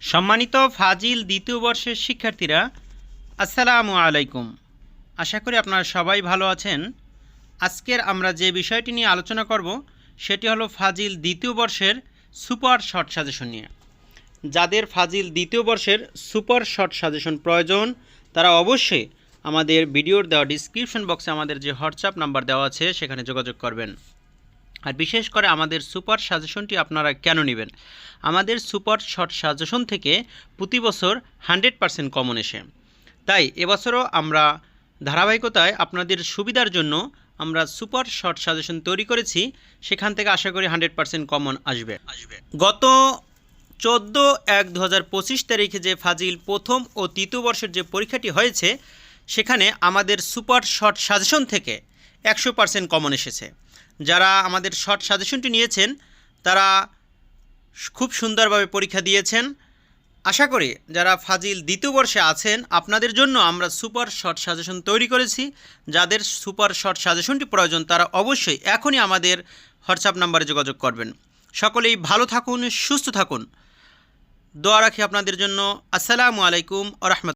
সম্মানিত ফাজিল দ্বিতীয় বর্ষের শিক্ষার্থীরা, আসসালামু আলাইকুম। আশা করি আপনারা সবাই ভালো আছেন। আজকের আমরা যে বিষয়টি নিয়ে আলোচনা করব, সেটি হলো ফাজিল দ্বিতীয় বর্ষের সুপার শর্ট সাজেশন নিয়ে। যাদের ফাজিল দ্বিতীয় বর্ষের সুপার শর্ট সাজেশন প্রয়োজন, তারা অবশ্যই আমাদের ভিডিওর দেওয়া ডিসক্রিপশন বক্সে আমাদের যে হোয়াটসঅ্যাপ নাম্বার দেওয়া আছে, সেখানে যোগাযোগ করবেন। আর বিশেষ করে আমাদের সুপার সাজেশনটি আপনারা কেন নেবেন? আমাদের সুপার শর্ট সাজেশন থেকে প্রতি বছর হান্ড্রেড পার্সেন্ট কমন এসে। তাই এবছরও আমরা ধারাবাহিকতায় আপনাদের সুবিধার জন্য আমরা সুপার শর্ট সাজেশন তৈরি করেছি। সেখান থেকে আশা করি হান্ড্রেড পার্সেন্ট কমন আসবে। আসবে গত চোদ্দ এক দু হাজার পঁচিশ তারিখে যে ফাজিল প্রথম ও তৃতীয় বর্ষের যে পরীক্ষাটি হয়েছে, সেখানে আমাদের সুপার শর্ট সাজেশন থেকে একশো পার্সেন্ট কমন এসেছে। যারা আমাদের শর্ট সাজেশনটি নিয়েছেন, তারা খুব সুন্দরভাবে পরীক্ষা দিয়েছেন। আশা করি যারা ফাজিল দ্বিতীয় বর্ষে আছেন, আপনাদের জন্য আমরা সুপার শর্ট সাজেশন তৈরি করেছি। যাদের সুপার শর্ট সাজেশনটি প্রয়োজন, তারা অবশ্যই এখনই আমাদের হোয়াটসঅ্যাপ নাম্বারে যোগাযোগ করবেন। সকলেই ভালো থাকুন, সুস্থ থাকুন। দোয়া রাখি আপনাদের জন্য। আসসালামু আলাইকুম আ